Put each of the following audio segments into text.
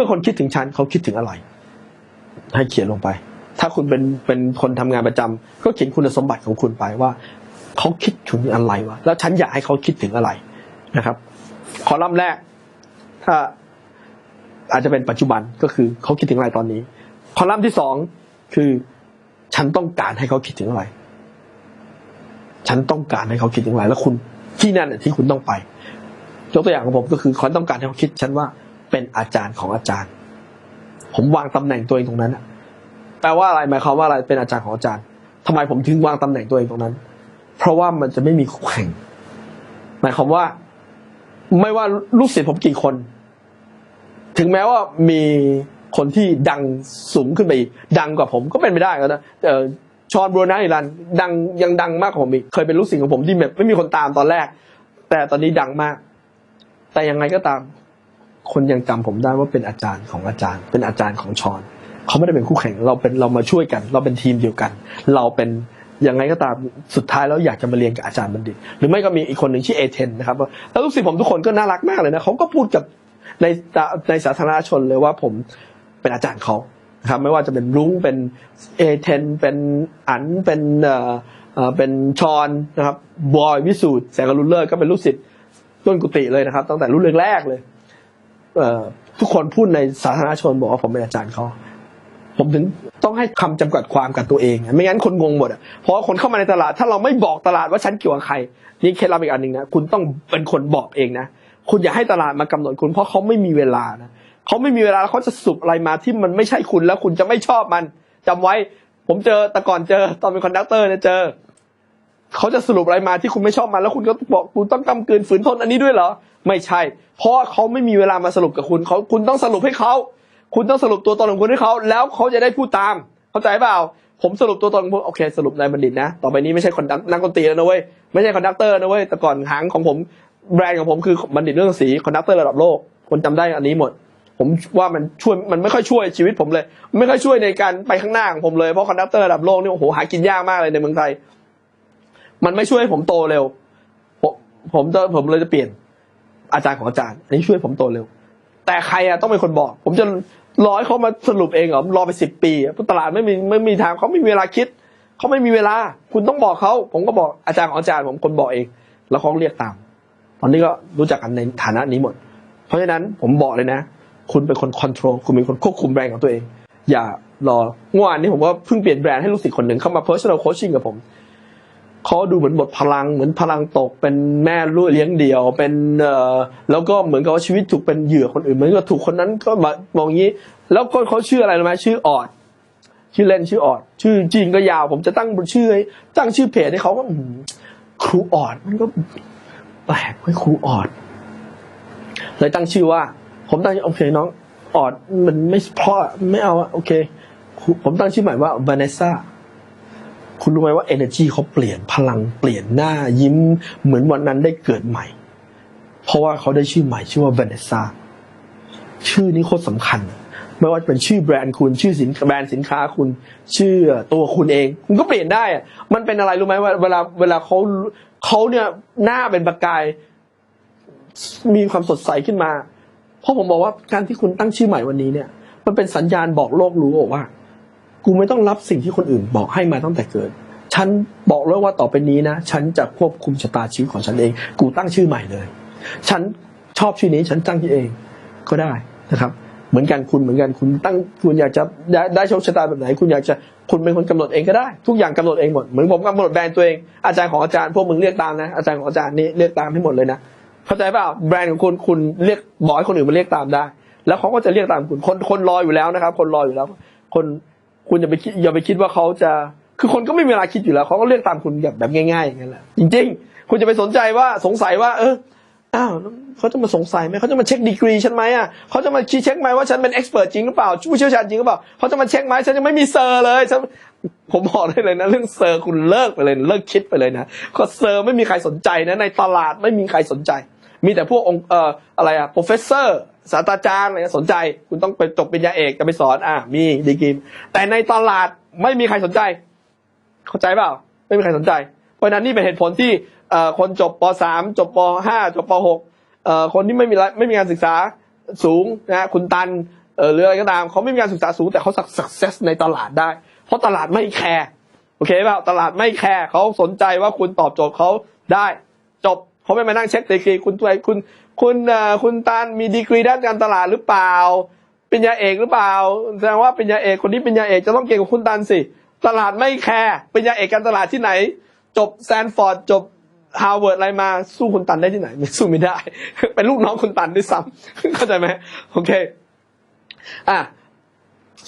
มื่อคนคิดถึงฉันเขาคิดถึงอะไร ให้เขียนลงไป ถ้าคุณเป็นเป็นคนทำงานประจำก็เขียนคุณสมบัติของคุณไปว่าเขาคิดถึงอะไรวะแล้วฉันอยากให้เขาคิดถึงอะไรนะครับ คอลัมน์แรก ถ้าอาจจะเป็นปัจจุบันก็คือเขาคิดถึงอะไรตอนนี้ คอลัมน์ที่สองคือฉันต้องการให้เขาคิดถึงอะไร ฉันต้องการให้เขาคิดถึงอะไร แล้วคุณที่นั่นที่คุณต้องไปยกตัวอย่างของผมก็คือเขาต้องการให้เขาคิด ฉันว่า เป็นอาจารย์ของอาจารย์ ผมวางตำแหน่งตัวเองตรงนั้นแปลว่าอะไรหมายความว่าอะไรเป็นอาจารย์ของอาจารย์ทำไมผมถึงวางตำแหน่งตัวเองตรงนั้น เพราะว่ามันจะไม่มีคู่แข่ง หมายความว่า ไม่ว่าลูกศิษย์ผมกี่คน ถึงแม้ว่ามีคนที่ดังสูงขึ้นไปอีกดังกว่าผมก็เป็นไปได้นะเออชอนบรูไนอีรันดังยังดังมากกว่าผมอีกเคยเป็นลูกศิษย์ของผมที่แบบไม่มีคนตามตอนแรก แต่ตอนนี้ดังมาก แต่ยังไงก็ตาม คนยังจำผมได้ว่าเป็นอาจารย์ของอาจารย์ เป็นอาจารย์ของชอนเขาไม่ได้เป็นคู่แข่งเราเป็นเรามาช่วยกัน เราเป็นทีมเดียวกัน เราเป็นยังไงก็ตามสุดท้ายแล้วอยากจะมาเรียนกับอาจารย์บัณฑิต หรือไม่ก็มีอีกคนหนึ่งชื่อเอเทนนะครับแล้วลูกศิษย์ผมทุกคนก็น่ารักมากเลยนะเขาก็พูดกับในในสาธารณชนเลยว่าผมเป็นอาจารย์เขาครับไม่ว่าจะเป็นรุ้งเป็นเอเทนเป็นอันเป็นเอ่อเป็นชอนนะครับบอยวิสูตรแสงอรุณเลิศก็เป็นลูกศิษย์ต้นกุฏิเลยนะครับ ตั้งแต่รุ่นแรกเลย ทุกคนพูดในสาธารณชนบอกว่าผมเป็นอาจารย์เขาผมถึงต้องให้คำจำกัดความกับตัวเอง ไม่งั้นคนงงหมดอะเพราะคนเข้ามาในตลาด ถ้าเราไม่บอกตลาดว่าฉันเกี่ยวกับใคร นี่เคล็ดลับอีกอันหนึ่งนะคุณต้องเป็นคนบอกเองนะคุณอย่าให้ตลาดมากำหนดคุณเพราะเขาไม่มีเวลานะเขาไม่มีเวลาแล้วเขาจะสรุปอะไรมาที่มันไม่ใช่คุณแล้วคุณจะไม่ชอบมันจำไว้ ผมเจอแต่ก่อนเจอตอนเป็นคอนดักเตอร์เนี่ยเจอ เขาจะสรุปอะไรมาที่คุณไม่ชอบมันแล้วคุณก็บอกคุณต้องกำกืนฝืนทนอันนี้ด้วยเหรอ ไม่ใช่ เพราะเขาไม่มีเวลามาสรุปกับคุณเขาคุณต้องสรุปให้เขาคุณต้องสรุปตัวตนของคุณให้เขาแล้วเขาจะได้พูดตาม เข้าใจเปล่า ผมสรุปตัวตนของผมโอเคสรุปนายบัณฑิตนะ ต่อไปนี้ไม่ใช่คนดักนักดนตรีแล้วนะเว้ยไม่ใช่คอนดักเตอร์นะเว้ยแต่ก่อนหางของผมแบรนด์ของผมคือบัณฑิตเรื่องสีคอนดักเตอร์ระดับโลกคนจำได้อันนี้หมด ผมว่ามันช่วยมันไม่ค่อยช่วยชีวิตผมเลย ไม่ค่อยช่วยในการไปข้างหน้าของผมเลยเพราะคอนดักเตอร์ระดับโลกนี่โอ้โหหากินยากมากเลยในเมืองไทย มันไม่ช่วยให้ผมโตเร็ว ผมผมจะผมเลยจะเปลี่ยนอาจารย์ของอาจารย์ อันนี้ช่วยผมโตเร็ว แต่ใครอะต้องเป็นคนบอก ผมจะรอให้เขามาสรุปเองเหรอรอไปสิบปีตลาดไม่มีไม่มีทางเขาไม่มีเวลาคิดเขาไม่มีเวลา คุณต้องบอกเขาผมก็บอกอาจารย์ของอาจารย์ผมคนบอกเอง แล้วเขาเรียกตาม ตอนนี้ก็รู้จักกันในฐานะนี้หมด เพราะฉะนั้นผมบอกเลยนะ คุณเป็นคนคอนโทรลคุณเป็นคนควบคุมแบรนด์ของตัวเอง อย่ารอเมื่อวานนี้ผมก็เพิ่งเปลี่ยนแบรนด์ให้ลูกศิษย์คนหนึ่งเข้ามา personal coaching กับผม เขาดูเหมือนบทพลังเหมือนพลังตกเป็นแม่ลูกเลี้ยงเดี่ยว เป็นเอ่อแล้วก็เหมือนกับว่าชีวิตถูกเป็นเหยื่อคนอื่นเหมือนกับถูกคนนั้นก็มามองอย่างนี้ แล้วก็เขาชื่ออะไรรู้ไหมชื่อออดชื่อเล่นชื่อออด ชื่อจริงก็ยาว ผมจะตั้งชื่อให้ตั้งชื่อเพจให้เขาก็ครูออดมันก็แปลกไว้ยครูออดเลยตั้งชื่อว่า ผมตั้งโอเคน้องออดมันไม่เพราะไม่เอาอะโอเค ผมตั้งชื่อใหม่ว่า Vanessa คุณรู้ไหมว่า energy เขาเปลี่ยนพลังเปลี่ยนหน้ายิ้มเหมือนวันนั้นได้เกิดใหม่ เพราะว่าเขาได้ชื่อใหม่ชื่อว่า Vanessa ชื่อนี้โคตรสำคัญ ไม่ว่าจะเป็นชื่อแบรนด์คุณชื่อสินแบรนด์สินค้าคุณชื่อตัวคุณเอง คุณก็เปลี่ยนได้มันเป็นอะไรรู้ไหมว่าเวลาเวลาเขาเขาเนี่ยหน้าเป็นประกาย มีความสดใสขึ้นมา เพราะผมบอกว่าการที่คุณตั้งชื่อใหม่วันนี้เนี่ย มันเป็นสัญญาณบอกโลกรู้ว่า กูไม่ต้องรับสิ่งที่คนอื่นบอกให้มาตั้งแต่เกิด ฉันบอกแล้วว่าต่อไปนี้นะ ฉันจะควบคุมชะตาชีวิตของฉันเอง กูตั้งชื่อใหม่เลย ฉันชอบชื่อนี้ฉันตั้งชื่อเองก็ได้นะครับ เหมือนกันคุณเหมือนกันคุณตั้งคุณอยากจะได้ได้โชคชะตาแบบไหน คุณอยากจะคุณเป็นคนกำหนดเองก็ได้ ทุกอย่างกำหนดเองหมดเหมือนผมกำหนดแบรนด์ตัวเองอาจารย์ของอาจารย์พวกมึงเรียกตามนะอาจารย์ของอาจารย์นี่เรียกตามให้หมดเลยนะเข้าใจเปล่าแบรนด์ของคุณคุณเรียกบอกให้คนอื่นมาเรียกตามได้ แล้วเขาก็จะเรียกตามคุณคนคนรออยู่แล้วนะครับ คนรออยู่แล้ว คน คุณอย่าไปคิดอย่าไปคิดว่าเขาจะ คือคนก็ไม่มีเวลาคิดอยู่แล้วเขาก็เรียกตามคุณแบบแบบง่ายๆอย่างนั้นแหละจริง ๆ คุณจะไปสนใจว่าสงสัยว่า เอออ้าวเขาจะมาสงสัยไหมเขาจะมาเช็คดีกรีฉันไหมอะเขาจะมาชี้เช็คไหมว่าฉันเป็นเอ็กซ์เพรสจริงหรือเปล่าผู้เชี่ยวชาญจริงหรือเปล่าเขาจะมาเช็คไหมฉันจะไม่มีเซอร์เลยฉันผมบอกได้เลยนะ เรื่องเซอร์คุณเลิกไปเลยเลิกคิดไปเลยนะก็เซอร์ไม่มีใครสนใจนะในตลาดไม่มีใครสนใจ มีแต่พวกองค์เอ่ออะไรอะ professor ศาสตราจารย์อะไรสนใจ คุณต้องไปจบปริญญาเอกจะไปสอนอะมีดีกรีแต่ในตลาดไม่มีใครสนใจ เข้าใจเปล่า ไม่มีใครสนใจ เพราะนั้นนี่เป็นเหตุผลที่เอ่อคนจบป .3 จบป .5 จบป .6 เอ่อคนที่ไม่มีไม่มีการศึกษาสูงนะฮะคุณตันเออหรืออะไรก็ตามเขาไม่มีการศึกษาสูงแต่เขาสัก success ในตลาดได้ เพราะตลาดไม่แคร์โอเคเปล่าตลาดไม่แคร์เขาสนใจว่าคุณตอบโจทย์เขาได้จบ เขาไม่มานั่งเช็คดีกรีคุณตัวคุณคุณเอ่อคุณตานมีดีกรีด้านการตลาดหรือเปล่าปริญญาเอกหรือเปล่าแสดงว่าปริญญาเอกคนนี้ปริญญาเอกจะต้องเก่งกว่าคุณตันสิตลาดไม่แคร์ปริญญาเอกการตลาดที่ไหน จบแซนฟอร์ดจบฮาร์วาร์ดอะไรมาสู้คุณตันได้ที่ไหนไม่สู้ไม่ได้ เป็นลูกน้องคุณตันด้วยซ้ำเข้าใจไหมโอเคอะ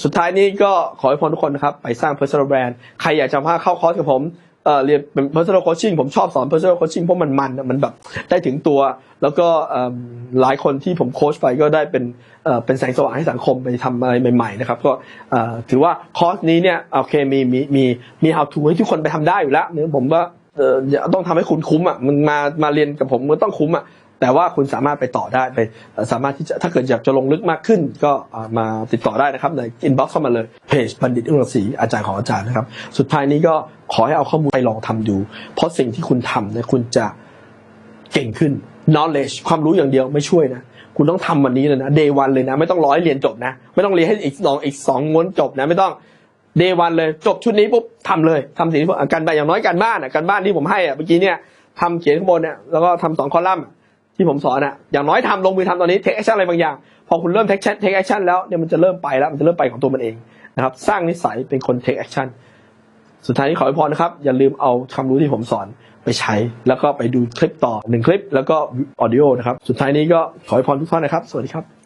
สุดท้ายนี้ก็ขอให้พรทุกคนนะครับ ไปสร้าง personal brand ใครอยากจะมาเข้าคอร์สกับผม เอ่อเรียนเป็น personal coaching ผมชอบสอน personal coaching เพราะมันมันอะมันแบบได้ถึงตัว แล้วก็หลายคนที่ผมโค้ชไปก็ได้เป็นเป็นแสงสว่างให้สังคมไปทำอะไรใหม่ๆนะครับก็ถือว่าคอร์สนี้เนี่ยโอเคมีมีมีมี how to ให้ทุกคนไปทำได้อยู่แล้วเนี่ยผมว่าเออต้องทำให้คุณคุ้มอะมันมามาเรียนกับผมมันต้องคุ้มอะ แต่ว่าคุณสามารถไปต่อได้ไปสามารถที่จะถ้าเกิดอยากจะลงลึกมากขึ้น ก็มาติดต่อได้นะครับในอินบ็อกซ์เข้ามาเลยเพจบัณฑิตอึ้งรังสีอาจารย์ของอาจารย์นะครับ สุดท้ายนี้ก็ขอให้เอาข้อมูลไปลองทำดู เพราะสิ่งที่คุณทำเนี่ยคุณจะเก่งขึ้น knowledge ความรู้อย่างเดียวไม่ช่วยนะคุณต้องทำวันนี้เลยนะ day one เลยนะ ไม่ต้องรอให้เรียนจบนะ ไม่ต้องเรียนให้อีกสองอีกสองม้วนจบนะ ไม่ต้อง day one เลย จบชุดนี้ปุ๊บทำเลยทำสิ่งที่การบ้านอย่างน้อยการบ้านอะการบ้านที่ผมให้อะเมื่อกี้เนี่ยทำเขียนข้างบนเนี่ยแล้วก็ทำสองคอลัมน์ ที่ผมสอนอะอย่างน้อยทำลงมือทำตอนนี้เทคแอคชั่นอะไรบางอย่าง พอคุณเริ่มเทคแอคชั่นเทคแอคชั่นแล้วเนี่ยมันจะเริ่มไปแล้วมันจะเริ่มไปของตัวมันเองนะครับสร้างนิสัยเป็นคนเทคแอคชั่นสุดท้ายนี้ขอให้พรนะครับ อย่าลืมเอาความรู้ที่ผมสอนไปใช้ แล้วก็ไปดูคลิปต่อหนึ่งคลิป แล้วก็ออดิโอนะครับ สุดท้ายนี้ก็ขอให้พรทุกท่านนะครับ สวัสดีครับ